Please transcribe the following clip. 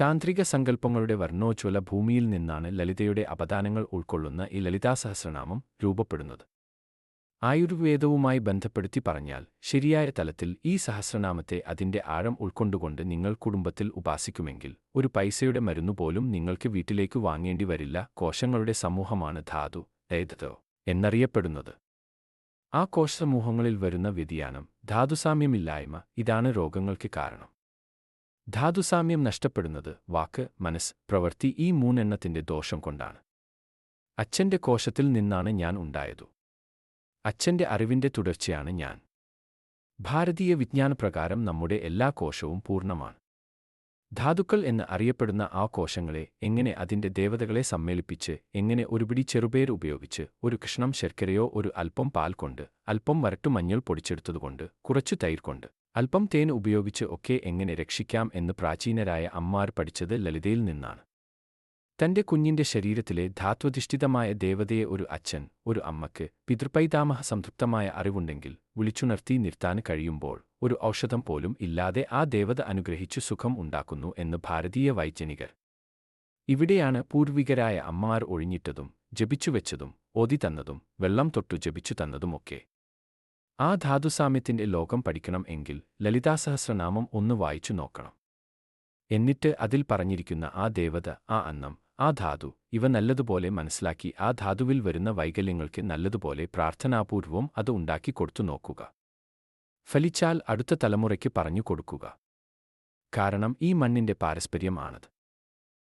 താന്ത്രിക സങ്കല്പങ്ങളുടെ വർണോജ്വല ഭൂമിയിൽ നിന്നാണ് ലളിതയുടെ അപദാനങ്ങൾ ഉൾക്കൊള്ളുന്ന ഈ ലളിതാ ലളിതാസഹസ്രനാമം രൂപപ്പെടുന്നത്. ആയുർവേദവുമായി ബന്ധപ്പെടുത്തി പറഞ്ഞാൽ ശരിയായ തലത്തിൽ ഈ സഹസ്രനാമത്തെ അതിന്റെ ആഴം ഉൾക്കൊണ്ടുകൊണ്ട് നിങ്ങൾ കുടുംബത്തിൽ ഉപാസിക്കുമെങ്കിൽ ഒരു പൈസയുടെ മരുന്നു പോലും നിങ്ങൾക്ക് വീട്ടിലേക്ക് വാങ്ങേണ്ടി വരില്ല കോശങ്ങളുടെ സമൂഹമാണ് ധാതു ഏതോ എന്നറിയപ്പെടുന്നത്. ആ കോശസമൂഹങ്ങളിൽ വരുന്ന വ്യതിയാനം ധാതുസാമ്യമില്ലായ്മ ഇതാണ് രോഗങ്ങൾക്ക് കാരണം. ധാതുസാമ്യം നഷ്ടപ്പെടുന്നത് വാക്ക് മനസ്സ് പ്രവൃത്തി ഈ മൂന്നെണ്ണത്തിന്റെ ദോഷം കൊണ്ടാണ്. അച്ഛന്റെ കോശത്തിൽ നിന്നാണ് ഞാൻ ഉണ്ടായതു. അച്ഛന്റെ അറിവിന്റെ തുടർച്ചയാണ് ഞാൻ. ഭാരതീയ വിജ്ഞാനപ്രകാരം നമ്മുടെ എല്ലാ കോശവും പൂർണമാണ്. ധാതുക്കൾ എന്ന് അറിയപ്പെടുന്ന ആ കോശങ്ങളെ എങ്ങനെ അതിന്റെ ദേവതകളെ സമ്മേളിപ്പിച്ച് എങ്ങനെ ഒരുപിടി ചെറുപേർ ഉപയോഗിച്ച് ഒരു കഷ്ണം ശർക്കരയോ ഒരു അല്പം പാൽ കൊണ്ട് അല്പം വരട്ടു മഞ്ഞൾ പൊടിച്ചെടുത്തതുകൊണ്ട് കുറച്ചു തൈർ കൊണ്ട് അല്പം തേൻ ഉപയോഗിച്ച് ഒക്കെ എങ്ങനെ രക്ഷിക്കാം എന്ന് പ്രാചീനരായ അമ്മാർ പഠിച്ചത് ലളിതയിൽ നിന്നാണ്. തന്റെ കുഞ്ഞിന്റെ ശരീരത്തിലെ ധാത്വധിഷ്ഠിതമായ ദേവതയെ ഒരു അച്ഛൻ ഒരു അമ്മയ്ക്ക് പിതൃപൈതാമഹ സംതൃപ്തമായ അറിവുണ്ടെങ്കിൽ വിളിച്ചുണർത്തി നിർത്താൻ കഴിയുമ്പോൾ ഒരു ഔഷധം പോലും ഇല്ലാതെ ആ ദേവത അനുഗ്രഹിച്ചു സുഖം ഉണ്ടാക്കുന്നു എന്ന് ഭാരതീയ വൈജ്ഞനികർ. ഇവിടെയാണ് പൂർവികരായ അമ്മമാർ ഒഴിഞ്ഞിട്ടതും ജപിച്ചുവെച്ചതും ഓതി തന്നതും വെള്ളം തൊട്ടു ജപിച്ചു തന്നതുമൊക്കെ. ആ ധാതുസാമ്യത്തിന്റെ ലോകം പഠിക്കണം എങ്കിൽ ലളിതാസഹസ്രനാമം ഒന്ന് വായിച്ചു നോക്കണം. എന്നിട്ട് അതിൽ പറഞ്ഞിരിക്കുന്ന ആ ദേവത ആ അന്നം ആ ധാതു ഇവ നല്ലതുപോലെ മനസ്സിലാക്കി ആ ധാതുവിൽ വരുന്ന വൈകല്യങ്ങൾക്ക് നല്ലതുപോലെ പ്രാർത്ഥനാപൂർവം അത് ഉണ്ടാക്കി കൊടുത്തു നോക്കുക. ഫലിച്ചാൽ അടുത്ത തലമുറയ്ക്ക് പറഞ്ഞു കൊടുക്കുക. കാരണം ഈ മണ്ണിന്റെ പാരസ്പര്യം ആണത്.